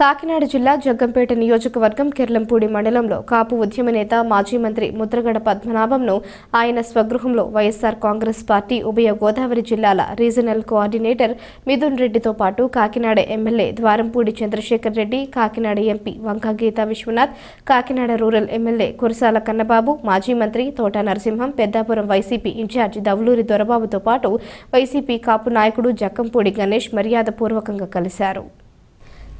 కాకినాడ జిల్లా జగ్గంపేట నియోజకవర్గం కిర్లంపూడి మండలంలో కాపు ఉద్యమ నేత మాజీ మంత్రి ముద్రగడ పద్మనాభంను ఆయన స్వగృహంలో వైఎస్సార్ కాంగ్రెస్ పార్టీ ఉభయ గోదావరి జిల్లాల రీజనల్ కోఆర్డినేటర్ మిథున్ రెడ్డితో పాటు Kakinada MLA Dwarampudi Chandrasekhar Reddy Kakinada MP Vanga Geetha Viswanath Kakinada rural MLA Kurasala Kannababu మాజీ మంత్రి తోట నరసింహం పెద్దాపురం వైసీపీ ఇన్ఛార్జ్ దవులూరి దొరబాబుతో పాటు వైసీపీ కాపు నాయకుడు జక్కంపూడి గణేష్ మర్యాదపూర్వకంగా కలిశారు.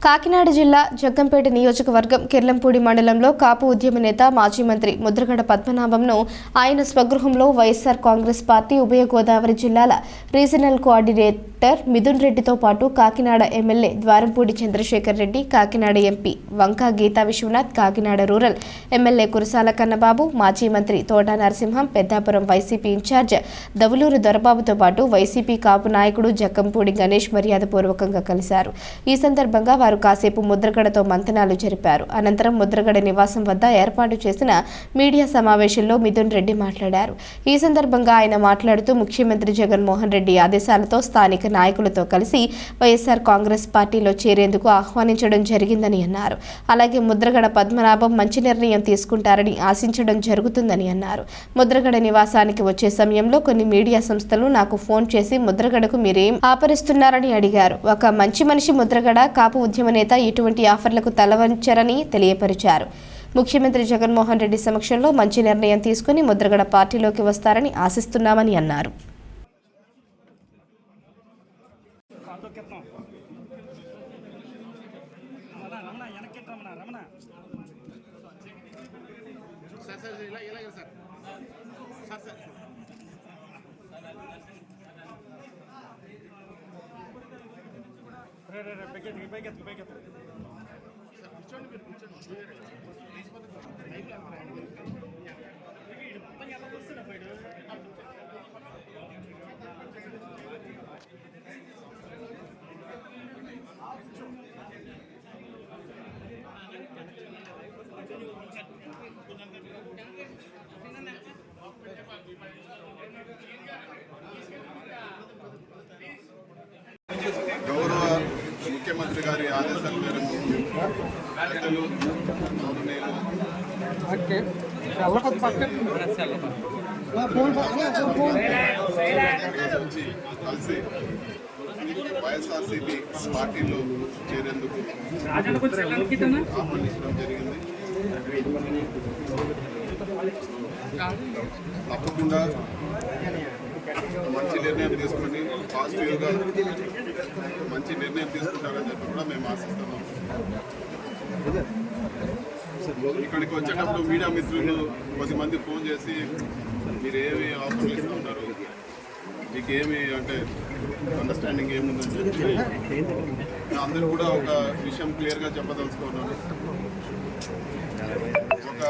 కాకినాడ జిల్లా జగ్గంపేట నియోజకవర్గం కిర్లంపూడి మండలంలో కాపు ఉద్యమ నేత మాజీ మంత్రి ముద్రగడ పద్మనాభంను ఆయన స్వగృహంలో వైఎస్సార్ కాంగ్రెస్ పార్టీ ఉభయ గోదావరి జిల్లాల రీజనల్ కోఆర్డినేట్ డాక్టర్ మిథున్ రెడ్డితో పాటు Kakinada MLA Dwarampudi Chandrasekhar Reddy Kakinada MP Vanga Geetha Viswanath Kakinada rural MLA Kurasala Kannababu మాజీ మంత్రి తోట నరసింహం పెద్దాపురం వైసీపీ ఇన్ఛార్జ్ దవులూరు దొరబాబుతో పాటు వైసీపీ కాపు నాయకుడు జక్కంపూడి గణేష్ మర్యాదపూర్వకంగా కలిశారు. ఈ సందర్భంగా వారు కాసేపు ముద్రగడతో మంతనాలు జరిపారు. అనంతరం ముద్రగడ నివాసం వద్ద ఏర్పాటు చేసిన మీడియా సమావేశంలో మిథున్ రెడ్డి మాట్లాడారు. ఈ సందర్భంగా ఆయన మాట్లాడుతూ ముఖ్యమంత్రి జగన్మోహన్ రెడ్డి ఆదేశాలతో స్థానిక నాయకులతో కలిసి వైఎస్ఆర్ కాంగ్రెస్ పార్టీలో చేరేందుకు ఆహ్వానించడం జరిగిందని అన్నారు. అలాగే ముద్రగడ పద్మనాభం మంచి నిర్ణయం తీసుకుంటారని ఆశించడం జరుగుతుందని అన్నారు. ముద్రగడ నివాసానికి వచ్చే సమయంలో కొన్ని మీడియా సంస్థలు నాకు ఫోన్ చేసి ముద్రగడకు మీరేం ఆపరిస్తున్నారని అడిగారు. ఒక మంచి మనిషి ముద్రగడ కాపు ఉద్యమ నేత ఇటువంటి ఆఫర్లకు తలవంచరని తెలియపరిచారు. ముఖ్యమంత్రి జగన్మోహన్ రెడ్డి సమక్షంలో మంచి నిర్ణయం తీసుకుని ముద్రగడ పార్టీలోకి వస్తారని ఆశిస్తున్నామని అన్నారు. அந்த கத்தம் ரமணா ரமணா எனக்கு கேட்ட ரமணா ரமணா. சார் சார் இல்லை இல்லை சார். Sir sir. ರೇ ರೇ ರೇ ಬೇಕಿತ್ತು ಬೇಕಿತ್ತು ಬೇಕಿತ್ತು ముఖ్యమంత్రి గారి ఆదేశాల మేరకు నుంచి కలిసి వైఎస్ఆర్సీపీ పార్టీలో చేరేందుకు ఆహ్వానించడం జరిగింది. తప్పకుండా మంచి నిర్ణయం తీసుకొని పాజిటివ్గా మంచి నిర్ణయం తీసుకుంటారని చెప్పి కూడా మేము ఆశిస్తున్నాం. ఇక్కడికి వచ్చేటప్పుడు మీడియా మిత్రులు కొద్దిమంది ఫోన్ చేసి మీరు ఏమి ఆఫర్లు ఇస్తూ ఉన్నారు? మీకు ఏమి అంటే అండర్స్టాండింగ్ ఏముందని చెప్పి అందరూ కూడా ఒక విషయం క్లియర్గా చెప్పదలుచుకున్నాను ఒక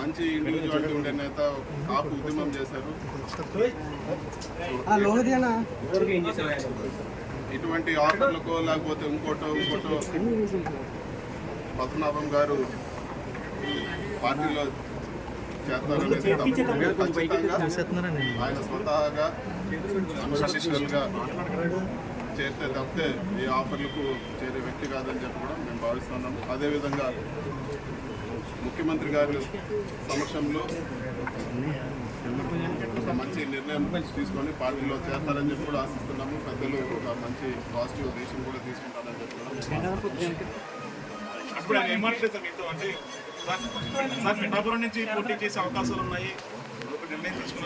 మంచి ఇండివిజువాలిటీ ఉండే నేత కాపు ఉద్యమం చేశారు. ఇటువంటి ఆఫర్లకో లేకపోతే ఇంకోటో ఇంకోటో పద్మనాభం గారు పార్టీలో చేస్తారనేది ఆయన స్వతహాగా అన్కండిషనల్గా చేరితే తప్పితే ఏ ఆఫర్లకు చేరే వ్యక్తి కాదని చెప్పి కూడా మేము భావిస్తున్నాము అదేవిధంగా ముఖ్యమంత్రి గారి సమక్షంలో మంచి నిర్ణయం తీసుకొని పార్టీలో చేస్తారని చెప్పి కూడా ఆశిస్తున్నాము. పెద్దలు ఒక మంచి పాజిటివ్ దేశం కూడా తీసుకుంటారని చెప్పి కూడా అప్పుడు ఆయన ఏమంటే సార్ మీతో? అంటే సార్ పిఠాపురం నుంచి పోటీ చేసే అవకాశాలు ఉన్నాయి. ఒక నిర్ణయం తీసుకున్నారు.